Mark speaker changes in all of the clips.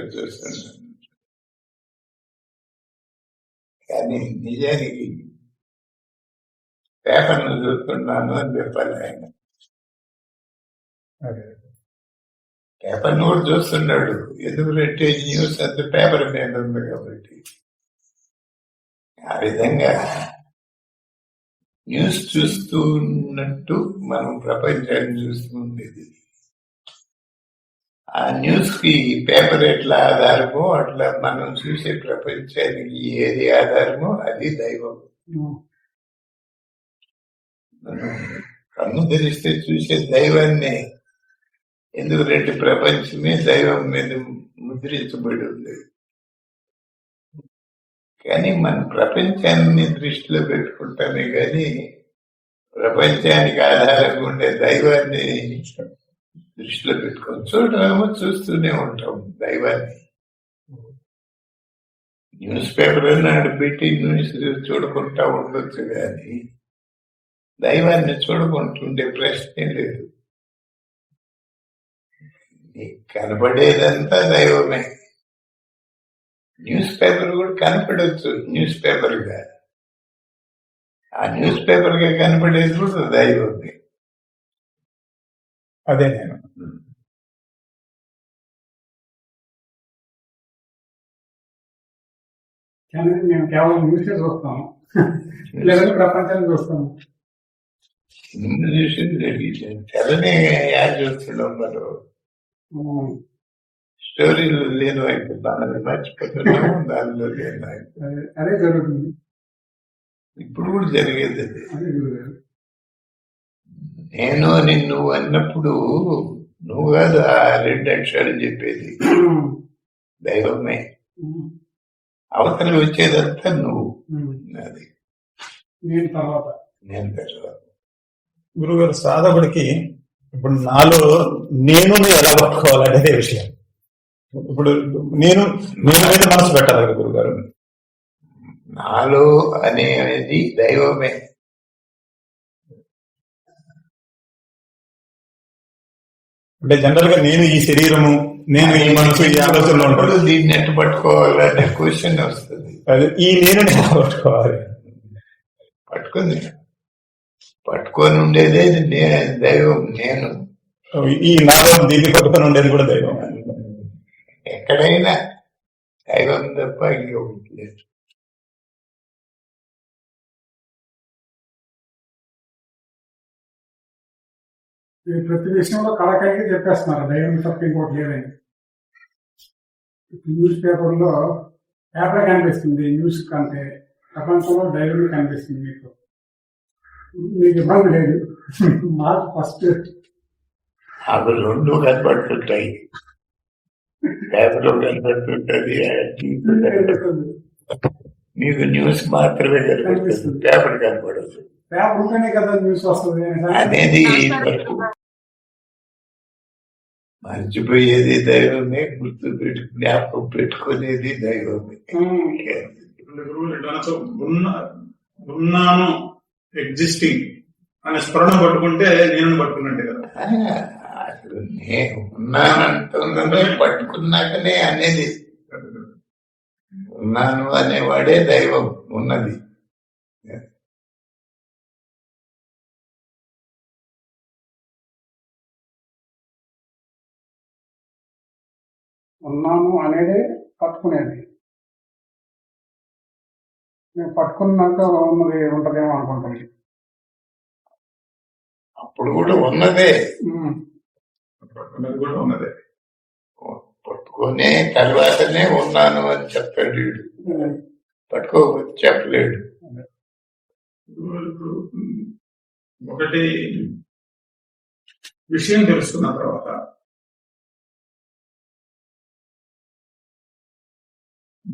Speaker 1: చూస్తున్నాను కానీ నిజానికి పేపర్ను చూస్తున్నాను అని చెప్పాలి ఆయన. పేపర్ను కూడా చూస్తున్నాడు. ఎందుకంటే న్యూస్ అంత పేపర్ మీద ఉంది కాబట్టి. ఆ విధంగా న్యూస్ చూస్తూ ఉన్నట్టు మనం ప్రపంచాన్ని చూస్తూ ఉండేది. ఆ న్యూస్కి పేపర్ ఎట్లా ఆధారమో అట్లా మనం చూసే ప్రపంచానికి ఏది ఆధారమో అది దైవం. కన్ను ధరిస్తే చూసే దైవాన్ని. ఎందుకు రెండు ప్రపంచమే దైవం మీద ముద్రించబడి ఉంది కానీ మన ప్రపంచాన్ని దృష్టిలో పెట్టుకుంటామే కానీ ప్రపంచానికి ఆధారంగా ఉండే దైవాన్ని దృష్టిలో పెట్టుకొని చూడటమేమో చూస్తూనే ఉంటాం దైవాన్ని. న్యూస్ పేపర్ నాడు పెట్టి న్యూస్ చూడకుండా ఉండొచ్చు కానీ దైవాన్ని చూడకుంటుండే ప్రశ్నే లేదు. నీకు కనపడేదంతా దైవమే. న్యూస్ పేపర్ కూడా కనపడవచ్చు న్యూస్ పేపర్గా. ఆ న్యూస్ పేపర్గా కనపడేది కూడా దైవమే.
Speaker 2: అదే నేను
Speaker 3: కానీ మేము కేవలం న్యూస్ చూస్తాము లేదంటే ప్రపంచాన్ని చూస్తాము
Speaker 1: ముందు చూసి జరిగింది తెరనే యాడ్ చూస్తున్నాం మనం
Speaker 3: ఉమ్.
Speaker 1: స్టోరీలు లేని వైపు దానిని మర్చిపోతున్నాము దానిలో లేని వైపు
Speaker 3: అదే అదే జరుగుతుంది
Speaker 1: ఇప్పుడు కూడా జరిగేది అది
Speaker 3: అదే జరుగుతుంది
Speaker 1: నేను అని నువ్వు అన్నప్పుడు నువ్వు కాదు ఆ రెండు అక్షరాలు చెప్పేది. దైవమే. అవతల వచ్చేదంతా నువ్వు. అది
Speaker 3: నేను తర్వాత
Speaker 1: నేను తర్వాత
Speaker 2: గురుగారు సాధకుడికి ఇప్పుడు నాలో నేను ఎలా పట్టుకోవాలనేదే విషయం ఇప్పుడు నేను నేను మీద మనసు పెట్టాలి కదా గురుగారు
Speaker 1: నాలో అనేది దైవమే
Speaker 2: అంటే జనరల్గా నేను ఈ శరీరము నేను ఈ మనసు ఈ ఆలోచనలో ఉంటాను.
Speaker 1: దీన్ని ఎట్టు పట్టుకోవాలనే క్వశ్చన్ వస్తుంది.
Speaker 2: అదే ఈ నేను పట్టుకోవాలి.
Speaker 1: పట్టుకుంది. పట్టుకొని ఉండేదే నే- దైవం నేను.
Speaker 2: ఈ నాలో దీన్ని పట్టుకొని ఉండేది కూడా దైవం.
Speaker 1: ఎక్కడైనా దైవం తప్ప ఇంకొకటి లేదు.
Speaker 3: ప్రతి విషయంలో కళకాయిగా చెప్పేస్తున్నారు. దైవం తప్ప ఇంకోటి లేదని. న్యూస్ పేపర్లో పేపర్ కనిపిస్తుంది. న్యూస్ కంటే ప్రపంచంలో దైవమే కనిపిస్తుంది మీకు. మీకు ఇబ్బంది లేదు. మాకు ఫస్ట్.
Speaker 1: అవి రెండు కనపడుతుంటాయి పేపర్లో కనపడుతుంది. మీకు న్యూస్ మాత్రమే కనపడుతుంది పేపర్ కనపడదు
Speaker 3: పేపర్ ఉంటేనే కదా న్యూస్ వస్తుంది.
Speaker 1: అనేది మర్చిపోయేది దైవమే గుర్తు పెట్టు జ్ఞాపకం పెట్టుకునేది దైవమే.
Speaker 4: ఉన్న ఉన్నాను ఎగ్జిస్టింగ్ అనే స్మరణ పట్టుకుంటే నేను పట్టుకున్నట్టే కదా
Speaker 1: అసలు నేను ఉన్నానంటున్నదే పట్టుకున్నాకనే అనేది. ఉన్నాను అనేవాడే దైవం ఉన్నది.
Speaker 3: ఉన్నాను అనేది పట్టుకునేది. మేము పట్టుకున్నాక ఉన్నది ఉంటదేమో అనుకుంటాం
Speaker 1: అప్పుడు కూడా ఉన్నదే.
Speaker 4: పట్టుకున్నది కూడా ఉన్నదే.
Speaker 1: పట్టుకునే తర్వాతనే ఉన్నాను అని చెప్పాడు వీడు. పట్టుకోకపోతే చెప్పలేడు.
Speaker 4: ఒకటి విషయం తెలుసుకున్న తర్వాత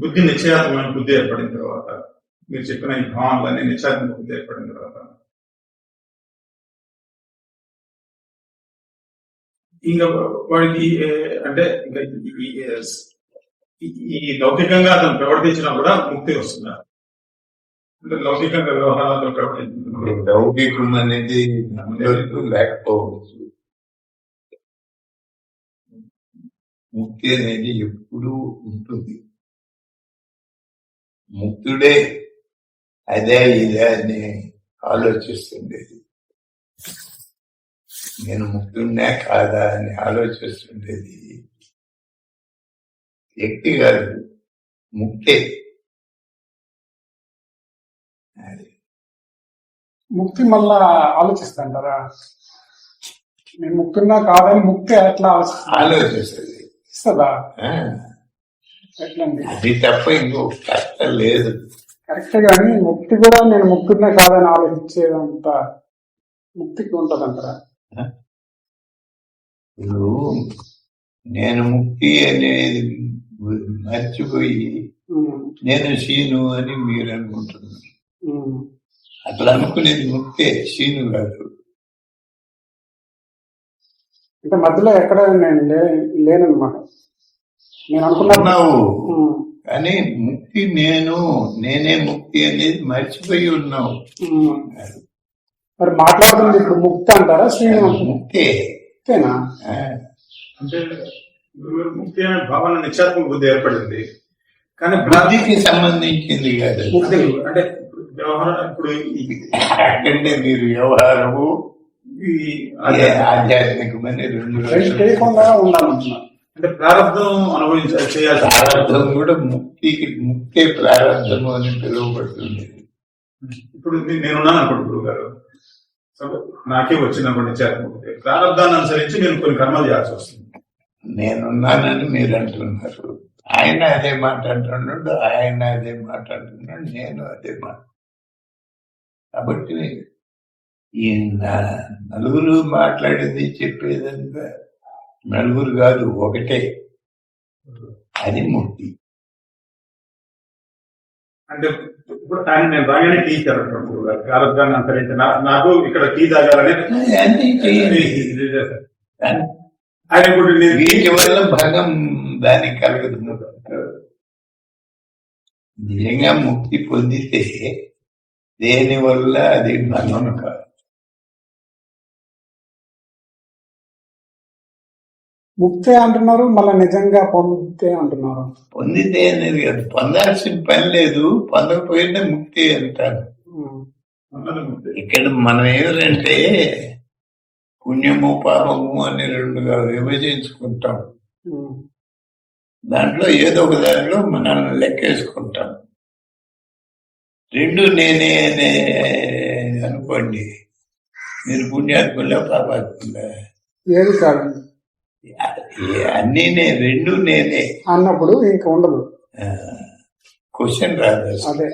Speaker 4: బుద్ధి నిశ్చయాత్మకమైన బుద్ధి ఏర్పడిన తర్వాత మీరు చెప్పిన ఈ భావనలన్నీ నిశ్చయాత్మక బుద్ధి ఏర్పడిన తర్వాత. ఇంకా వాడికి అంటే ఇంకా ఈ- లౌకికంగా అతను ప్రవర్తించినా కూడా ముక్తి వస్తుందా? అంటే లౌకికంగా వ్యవహారాలతో ప్రవర్తించింది
Speaker 1: లౌకికం అనేది లేకపోవచ్చు. ముక్తి అనేది ఎప్పుడూ ఉంటుంది. ముక్తుడే. అదే ఇదే అని ఆలోచిస్తుండేది. నేను ముక్తుడినే కాదా అని ఆలోచిస్తుండేది. వ్యక్తి కాదు ముక్తే. అది.
Speaker 3: ముక్తి మళ్ళా ఆలోచిస్తాంటారా? నేను ముక్తున్నా కాదని ముక్తి ఎట్లా
Speaker 1: ఆలోచిస్తుంది.
Speaker 3: ఆలోచిస్తుందా
Speaker 1: ఆ, తప్ప ఇంకో కష్టం లేదు.
Speaker 3: కరెక్ట్ గాని ముక్తి కూడా నేను ముక్తున్నా కాదని ఆలోచించేదంత ముక్తికి ఉంటదంటారా?
Speaker 1: ఇప్పుడు నేను ముక్తి అనేది మర్చిపోయి నేను శీను అని మీరు అనుకుంటున్నారు. అట్లా అనుకునేది ముక్తే శీను కాదు.
Speaker 3: అంటే మధ్యలో ఎక్కడ నేను లే- లేనన్నమాట నేను అనుకున్నా
Speaker 1: ఉన్నావు.
Speaker 3: ఉమ్,
Speaker 1: కానీ ముక్తి నేను నేనే ముక్తి అనేది మర్చిపోయి ఉన్నావు.
Speaker 3: మరి మాట్లాడుతుంది ఇప్పుడు ముక్తి అంటారా శ్రీను అంటారా?
Speaker 1: ముక్తే.
Speaker 3: ముక్తేనా?
Speaker 4: అంటే ముక్తి అనే భావన నిశ్చాత్మక బుద్ధి ఏర్పడింది. కానీ
Speaker 1: బుద్ధికి సంబంధించింది కాదు.
Speaker 4: ముక్తి అంటే వ్యవహారం ఇప్పుడు
Speaker 1: అంటే మీరు వ్యవహారము
Speaker 4: ఈ
Speaker 1: ఆధ్యాత్మికమని రెండు
Speaker 3: ఉండాలంటున్నారు
Speaker 4: అంటే ప్రారంభం అనుభవించ చేయాల్సి
Speaker 1: ప్రారంభం. కూడా ముక్తికి ముక్తే ప్రారంభము అని పిలువబడుతుంది.
Speaker 4: ఇప్పుడు నేనున్నాను అనుకోండి గురువు గారు నాకే వచ్చినప్పుడు నిశ్చాత్మక ప్రారంభాన్ని అనుసరించి నేను కొన్ని కర్మలు చేయాల్సి వస్తుంది.
Speaker 1: నేనున్నానని మీరు అంటున్నారు. ఆయన అదే మాట అంటున్నాడు ఆయన అదే మాట అంటున్నాడు నేను అదే మాట. కాబట్టి ఈ నలుగురు మాట్లాడేది చెప్పేదంతా నలుగురు కాదు ఒకటే. అది ముక్తి
Speaker 4: అంటే ఇప్పుడు ఆయన నేను రాగానే టీ ఇచ్చారు గురువు గారు. ప్రారంభాన్ని అనుసరించి నా- నాకు ఇక్కడ టీ తాగాలని
Speaker 1: కానీ
Speaker 4: ఆయన ఇప్పుడు
Speaker 1: వీటి వల్ల భంగం దానికి కలగదు నిజంగా ముక్తి పొందితే దేని వల్ల అది భంగం కాదు?
Speaker 3: ముక్తే అంటున్నారు మళ్ళీ నిజంగా పొందితే అంటున్నారు.
Speaker 1: పొందితే అనేది కాదు. పొందాల్సిన పని లేదు పొందకపోయినా ముక్తి అంటారు. ఇక్కడ మనం ఏమిటంటే పుణ్యము పాపము అని రెండుగా విభజించుకుంటాం. దాంట్లో ఏదో ఒక దానిలో మనల్ని లెక్కేసుకుంటాం. రెండు నేనే అనే అనుకోండి. మీరు పుణ్యాత్ములా పాపాత్ములా?
Speaker 3: ఏది కాదు.
Speaker 1: అన్నీ నే రెండు నేనే.
Speaker 3: అన్నప్పుడు ఇంకా ఉండదు.
Speaker 1: క్వశ్చన్ రాదు.
Speaker 3: అదే.